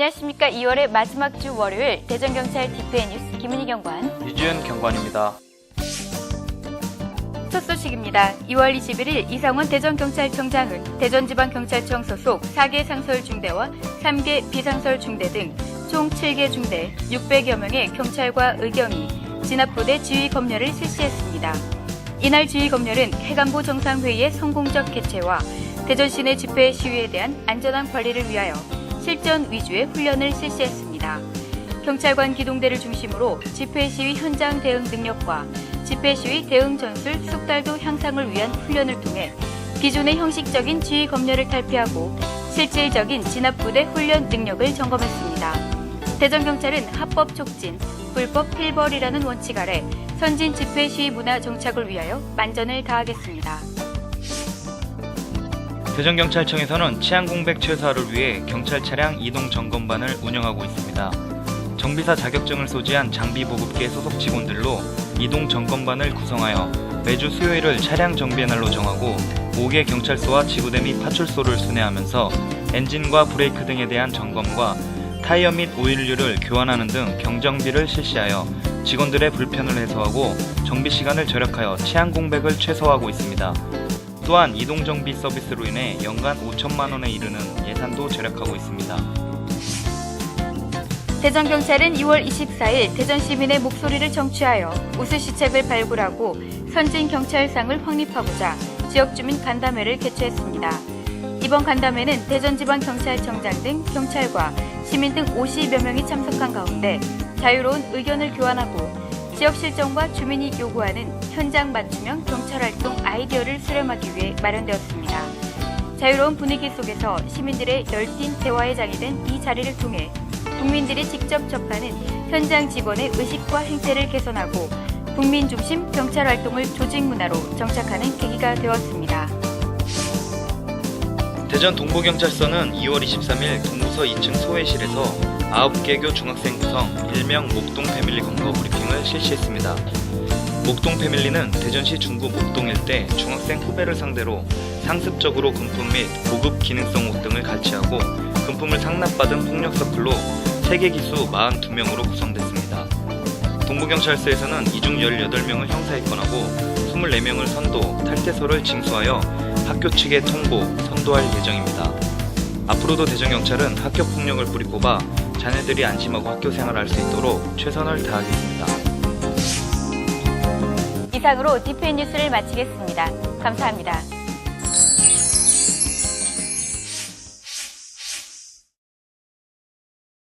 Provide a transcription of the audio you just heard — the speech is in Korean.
안녕하십니까. 2월의 마지막 주 월요일 대전경찰 디페 뉴스 김은희 경관. 유지은 경관입니다. 첫 소식입니다. 2월 21일 이상원 대전경찰청장은 대전지방경찰청 소속 4개 상설 중대와 3개 비상설 중대 등 총 7개 중대 600여 명의 경찰과 의경이 진압부대 지휘 검열을 실시했습니다. 이날 지휘 검열은 해관부 정상회의의 성공적 개최와 대전 시내 집회 시위에 대한 안전한 관리를 위하여 실전 위주의 훈련을 실시했습니다. 경찰관 기동대를 중심으로 집회 시위 현장 대응 능력과 집회 시위 대응 전술 숙달도 향상을 위한 훈련을 통해 기존의 형식적인 지휘 검열을 탈피하고 실질적인 진압부대 훈련 능력을 점검했습니다. 대전경찰은 합법 촉진, 불법 필벌이라는 원칙 아래 선진 집회 시위 문화 정착을 위하여 만전을 다하겠습니다. 대전경찰청에서는 치안 공백 최소화를 위해 경찰 차량 이동 점검반을 운영하고 있습니다. 정비사 자격증을 소지한 장비 보급계 소속 직원들로 이동 점검반을 구성하여 매주 수요일을 차량 정비의 날로 정하고 5개 경찰서와 지구대 및 파출소를 순회하면서 엔진과 브레이크 등에 대한 점검과 타이어 및 오일류를 교환하는 등 경정비를 실시하여 직원들의 불편을 해소하고 정비 시간을 절약하여 치안 공백을 최소화하고 있습니다. 또한 이동 정비 서비스로 인해 연간 5천만 원에 이르는 예산도 절약하고 있습니다. 대전경찰은 2월 24일 대전 시민의 목소리를 정취하여 우수시책을 발굴하고 선진경찰상을 확립하고자 지역주민 간담회를 개최했습니다. 이번 간담회는 대전지방경찰청장 등 경찰과 시민 등 50여 명이 참석한 가운데 자유로운 의견을 교환하고 지역 실정과 주민이 요구하는 현장 맞춤형 경찰 활동 아이디어를 수렴하기 위해 마련되었습니다. 자유로운 분위기 속에서 시민들의 열띤 대화의 장이 된 이 자리를 통해 국민들이 직접 접하는 현장 직원의 의식과 행태를 개선하고 국민 중심 경찰 활동을 조직 문화로 정착하는 계기가 되었습니다. 대전 동부경찰서는 2월 23일 동부서 2층 소회실에서 9개 교 중학생 구성 일명 목동 패밀리 검거 브리핑을 실시했습니다. 목동 패밀리는 대전시 중구 목동 일대 중학생 후배를 상대로 상습적으로 금품 및 고급 기능성 옷 등을 가치하고 금품을 상납받은 폭력 서클로 세계 기수 42명으로 구성됐습니다. 동부경찰서에서는 이중 18명을 형사 입건하고 24명을 선도, 탈퇴소를 징수하여 학교 측에 통보, 선도할 예정입니다. 앞으로도 대전경찰은 학교 폭력을 뿌리 뽑아 자녀들이 안심하고 학교 생활할 수 있도록 최선을 다하겠습니다. 이상으로 디페 뉴스를 마치겠습니다. 감사합니다.